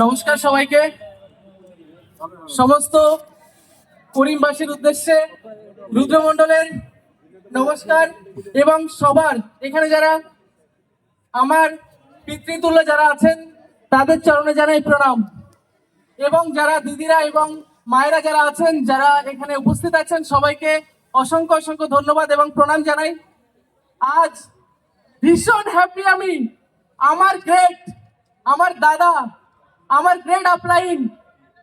নমস্কার সবাইকে। সমস্ত করিমবাসীর উদ্দেশ্যে রুদ্রমণ্ডলের নমস্কার এবং সবার এখানে যারা আমার পিতৃতুল্য যারা আছেন, তাদের চরণে জানাই প্রণাম। এবং যারা দিদিরা এবং মায়েরা যারা আছেন, যারা এখানে উপস্থিত আছেন, সবাইকে অসংখ্য অসংখ্য ধন্যবাদ এবং প্রণাম জানাই। আজ ভীষণ হ্যাপি আমি। আমার গ্রেট আমার দাদা আমার গ্রেড আপলাইন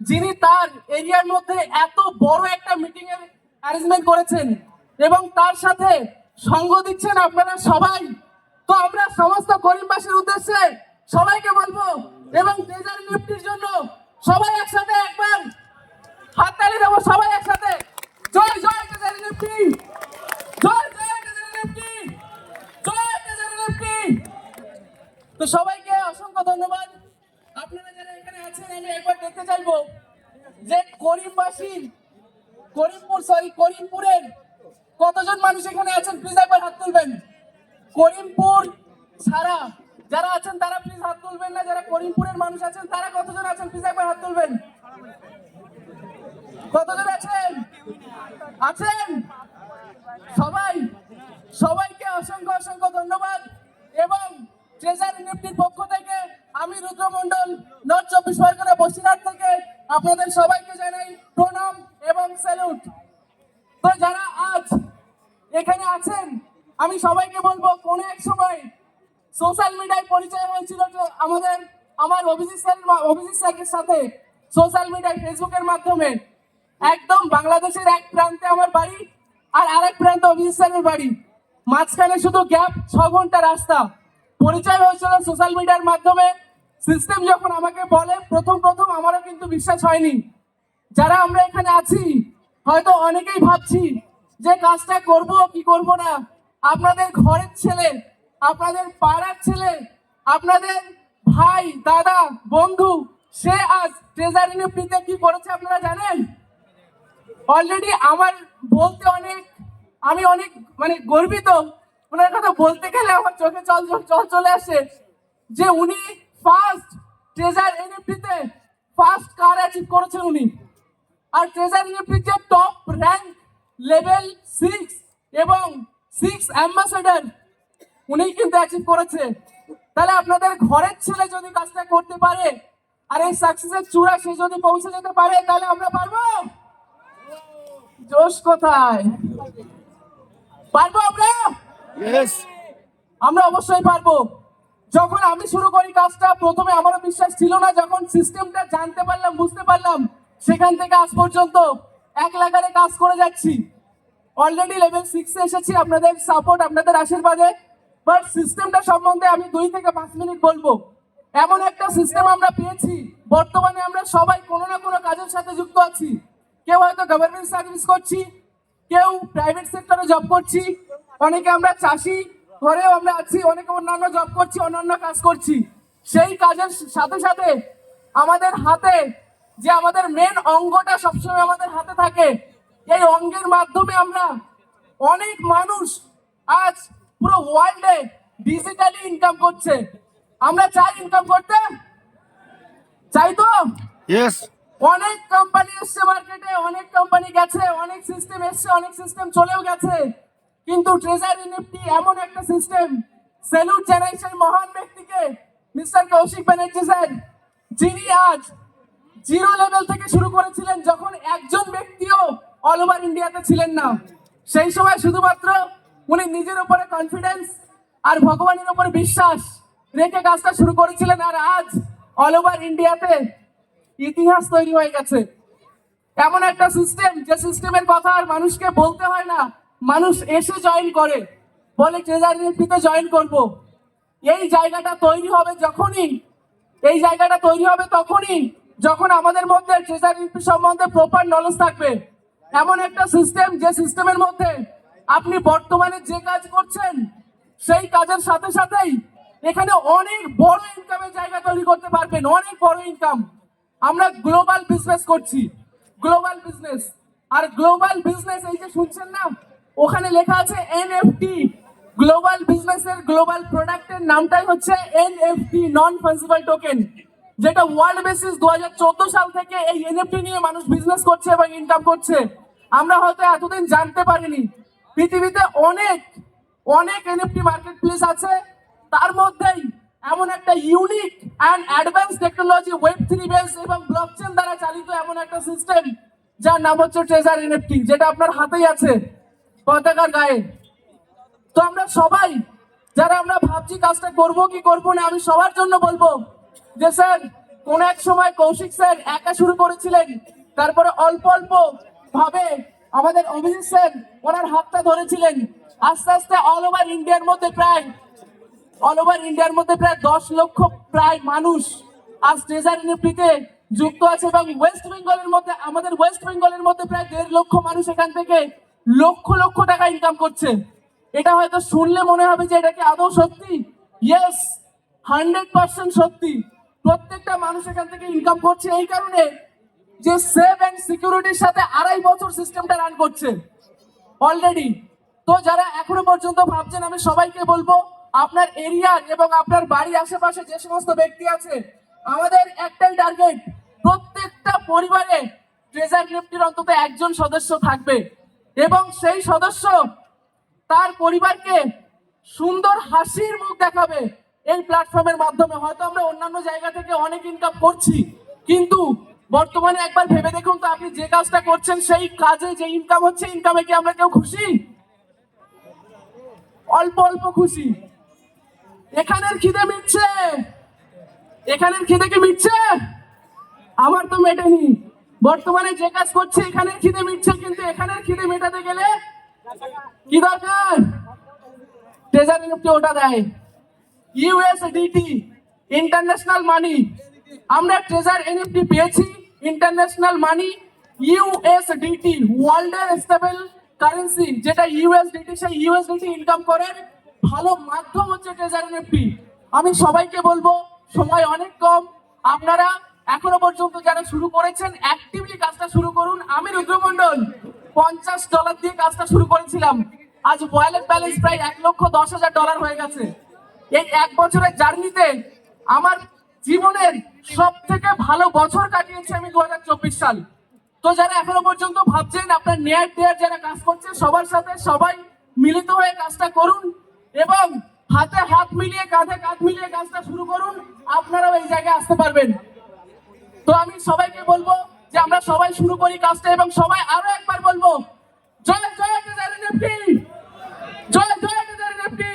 যিনি তার এরিয়ার মধ্যে এত বড় একটা মিটিং এর অ্যারেঞ্জমেন্ট করেছেন এবং তার সাথে সঙ্গ দিচ্ছেন আপনারা সবাই। তো আমরা সমস্ত গরিববাসীর উদ্দেশ্যে সবাইকে বলব এবং ট্রেজারি লিফটির জন্য সবাই একসাথে একবার হাততালি দেবো, সবাই একসাথে জয় জয় ট্রেজারি লিফটি জয় জয় ট্রেজারি লিফটি জয় ট্রেজারি লিফটি তো সবাইকে অসংখ্য ধন্যবাদ আপনারা যারা এখানে আছেন আমি একবার দেখতে চাইব যে করিমবাসীর, করিমপুর সরি করিমপুরের কতজন মানুষ এখানে আছেন? প্লিজ একবার হাত তুলবেন। করিমপুর ছাড়া যারা আছেন, তারা প্লিজ হাত তুলবেন না। যারা করিমপুরের মানুষ আছেন, তারা কতজন আছেন? প্লিজ একবার হাত তুলবেন। কতজন আছেন? আছেন? সবাই, সবাইকে অসংখ্য অসংখ্য ধন্যবাদ। এবং ট্রেজারি নিফটির পক্ষ থেকে আমি রুদ্রমন্ডল নর্থ চব্বিশ পরগনা, বসিরহাট থেকে আপনাদের সবাইকে জানাই প্রণাম এবং স্যালুট তো যারা আজ এখানে আছেন, আমি সবাইকে বলব, কোন এক সময় সোশ্যাল মিডিয়ায় পরিচয় হয়েছিল আমাদের, আমার অভিজিৎ স্যার অভিজিৎ স্যারের সাথে সোশ্যাল মিডিয়ায় ফেসবুকের মাধ্যমে। একদম বাংলাদেশের এক প্রান্তে আমার বাড়ি আর আরেক প্রান্তে অভিজিৎ স্যারের বাড়ি। মাঝখানে শুধু গ্যাপ ছ ঘণ্টা রাস্তা। পরিচয় হয়েছিল সোশ্যাল মিডিয়ার মাধ্যমে। সিস্টেম যখন আমাকে বলে, প্রথম প্রথম আমারও কিন্তু বিশ্বাস হয়নি। যারা আমরা এখানে আছি, হয়তো অনেকেই ভাবছি যে কাজটা করব কি করব না। আপনাদের ঘরের ছেলে, আপনাদের পাড়ার ছেলে, আপনাদের ভাই, দাদা, বন্ধু, সে আজ ট্রেজারি নিফটিতে কি করেছে আপনারা জানেন? অলরেডি আমার বলতে অনেক, আমি অনেক মানে গর্বিত। ওনার কথা বলতে গেলে আমার চোখে চল চল চলে আসে। যে উনি ফার্স্ট ট্রেজার এনএফটিতে ফার্স্ট কার অ্যাচিভ করেছেন উনি। আর ট্রেজার এনএফটির যে টপ র্যাঙ্ক লেভেল সিক্স এবং সিক্স অ্যাম্বাসেডার উনি কিন্তু অ্যাচিভ করেছে। তাহলে আপনাদের ঘরের ছেলে যদি কাজটা করতে পারে আর এই সাকসেসের চূড়া সে যদি পৌঁছে যেতে পারে তাহলে আমরা পারব? জোশ কোথায়? পারব আমরা. আমরা অবশ্যই পারব। যখন আমি শুরু করি কাজটা, প্রথমে আমারও বিশ্বাস ছিল না, যখন সিস্টেমটা জানতে পারলাম, বুঝতে পারলাম, সেখান থেকে আজ পর্যন্ত এক লাগারে কাজ করে যাচ্ছি। অলরেডি লেভেল সিক্সে এসেছি, আপনাদের সাপোর্ট আপনাদের আশীর্বাদে। বাট সিস্টেমটা সম্বন্ধে আমি দুই থেকে পাঁচ মিনিট বলব। এমন একটা সিস্টেম আমরা পেয়েছি, বর্তমানে আমরা সবাই কোনো না কোনো কাজের সাথে যুক্ত আছি। কেউ হয়তো গভর্নমেন্ট সার্ভিস করছি, কেউ প্রাইভেট সেক্টরে জব করছি, অনেকে আমরা চাষি ঘরেও আমরা আছি অনেকে অন্যান্য জব করছি অন্যান্য কাজ করছি। সেই কাজের সাথে সাথে আমাদের হাতে যে আমাদের মেন অঙ্গটা সবসময় আমাদের হাতে থাকে এই অঙ্গের মাধ্যমে আমরা অনেক মানুষ আজ পুরো ওয়ার্ল্ডে ডিজিটালি ইনকাম করছে। আমরা চাই ইনকাম করতে? চাই তো. অনেক কোম্পানি এসছে মার্কেটে অনেক কোম্পানি গেছে অনেক সিস্টেম এসছে অনেক সিস্টেম চলেও গেছে। কিন্তু ট্রেজারি এমন একটা সিস্টেম স্যালুট জানাই সেই মহান ব্যক্তিকে মিস্টার কৌশিক ব্যানার্জি স্যার, যিনি আজ জিরো লেভেল থেকে শুরু করেছিলেন যখন একজন ব্যক্তিও অল ওভার ইন্ডিয়াতে ছিলেন না। সেই সময় শুধুমাত্র উনি নিজের উপরে কনফিডেন্স আর ভগবানের উপর বিশ্বাস রেখে কাজটা শুরু করেছিলেন আর আজ অল ওভার ইন্ডিয়াতে ইতিহাস তৈরি হয়ে গেছে। এমন একটা সিস্টেম যে সিস্টেমের কথা আর মানুষকে বলতে হয় না মানুষ এসে জয়েন করে। বলে ট্রেজারি নিফটিতে জয়েন করব। এই জায়গাটা তৈরি হবে যখনই। এই জায়গাটা তৈরি হবে তখনই যখন আমাদের মধ্যে ট্রেজারি সম্বন্ধে প্রপার নলেজ থাকবে। এমন একটা সিস্টেম যে সিস্টেমের মধ্যে আপনি বর্তমানে যে কাজ করছেন, সেই কাজের সাথে সাথেই এখানে অনেক বড় ইনকামের জায়গা তৈরি করতে পারবেন, অনেক বড় ইনকাম আমরা গ্লোবাল বিজনেস করছি। গ্লোবাল বিজনেস আর গ্লোবাল বিজনেস এই যে শুনছেন না ওখানে লেখা আছে এনএফটি গ্লোবাল বিজনেসের গ্লোবাল প্রোডাক্টের নামটাই হচ্ছে এনএফটি নন ফাংজিবল টোকেন যেটা ওয়ার্ল্ড বেসিস দুহাজার চোদ্দ সাল থেকে এই এনএফটি নিয়ে মানুষ বিজনেস করছে এবং ইনকাম করছে। আমরা হয়তো এতদিন জানতে পারিনি। পৃথিবীতে অনেক অনেক এনএফটি মার্কেট প্লেস আছে। তার মধ্যেই এমন একটা unique and advance technology web three base এবং ব্লকচেন দ্বারা চালিত এমন একটা সিস্টেম যার নাম হচ্ছে ট্রেজার এনএফটি যেটা আপনার হাতেই আছে। পতাকার গায়ে। তো আমরা সবাই, যারা আমরা ভাবছি কাজটা করব কি করব না, আমি সবার জন্য বলব যে স্যার, কোন এক সময় কৌশিক স্যার একা শুরু করেছিলেন, তারপরে অল্প অল্প ভাবে আমাদের অভিজিৎ স্যার ওনার হাতটা ধরেছিলেন। আস্তে আস্তে অল ওভার ইন্ডিয়ার মধ্যে প্রায় অল ওভার ইন্ডিয়ার মধ্যে প্রায় দশ লক্ষ প্রায় মানুষ আজ ট্রেজার ইউনিফ্রিতে যুক্ত আছে এবং ওয়েস্ট বেঙ্গলের মধ্যে, আমাদের ওয়েস্ট বেঙ্গলের মধ্যে প্রায় দেড় লক্ষ মানুষ এখান থেকে লক্ষ লক্ষ টাকা ইনকাম করছে। এটা হয়তো শুনলে মনে হবে যে এটা কি আদৌ সত্যি? ইয়েস হান্ড্রেড পার্সেন্ট সত্যি। প্রত্যেকটা মানুষ এখান থেকে ইনকাম করছে এই কারণে যে সেভ অ্যান্ড সিকিউরিটির সাথে আড়াই বছর সিস্টেমটা রান করছে। অলরেডি তো যারা এখনও পর্যন্ত ভাবছেন, আমি সবাইকে বলব, আপনার এরিয়ার এবং আপনার বাড়ির আশেপাশে যে সমস্ত ব্যক্তি আছে, আমাদের একটাই টার্গেট প্রত্যেকটা পরিবারে ট্রেজার নিফটির অন্তত একজন সদস্য থাকবে। এবং সেই সদস্য তার পরিবারকে সুন্দর হাসির মুখ দেখাবে এই প্ল্যাটফর্মের মাধ্যমে। হয়তো আমরা অন্যান্য জায়গা থেকে অনেক ইনকাম করছি, কিন্তু বর্তমানে একবার ভেবে দেখুন তো আপনি যে কাজটা করছেন, সেই কাজে যে ইনকাম হচ্ছে ইনকামে কি আমরা কেউ খুশি? অল্প অল্প খুশি। এখানের খিদে মিটছে। এখানের খিদে কি মিটছে। আমার তো মেটেনি। বর্তমানে যে কাজ করছে, এখানে খিদে মিটছে কিন্তু এখানের খিদে মেটাতে গেলে কি দরকার? ট্রেজার নিফটি ওটা দেয়। USDT, international money. আমরা ট্রেজার এনএফটি পেয়েছি, ইন্টারন্যাশনাল মানি, ইউএসডিটি ওয়ার্ল্ডের স্টেবল কারেন্সি, যেটা ইউএসডিটি, সেই ইউএসডিটি ইনকাম করার ভালো মাধ্যম হচ্ছে ট্রেজার এনএফটি। আমি সবাইকে বলব, সময় অনেক কম। আপনারা এখনও পর্যন্ত যারা শুরু করেছেন অ্যাক্টিভলি কাজটা শুরু করুন। আমি রুদ্রমন্ডল পঞ্চাশ ডলার দিয়ে কাজটা শুরু করেছিলাম। আজ ওয়ালেট ব্যালেন্স প্রায় এক লক্ষ দশ হাজার ডলার হয়ে গেছে। এই এক বছরের জার্নিতে আমার জীবনের সব থেকে ভালো বছর কাটিয়েছি আমি দু হাজার চব্বিশ সাল। তো যারা এখনও পর্যন্ত ভাবছেন, আপনার নেয়ার দেয়ার যারা কাজ করছে, সবার সাথে সবাই মিলিত হয়ে কাজটা করুন এবং হাতে হাত মিলিয়ে কাঁধে কাঁধ মিলিয়ে কাজটা শুরু করুন, আপনারাও এই জায়গায় আসতে পারবেন। তো আমি সবাইকে বলব যে আমরা সবাই শুরু করি কাজটা এবং সবাই আরও একবার বলব। জয় জয় নিফটি জয় জয় nifty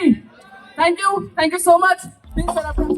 thank you thank you so much please for আপনার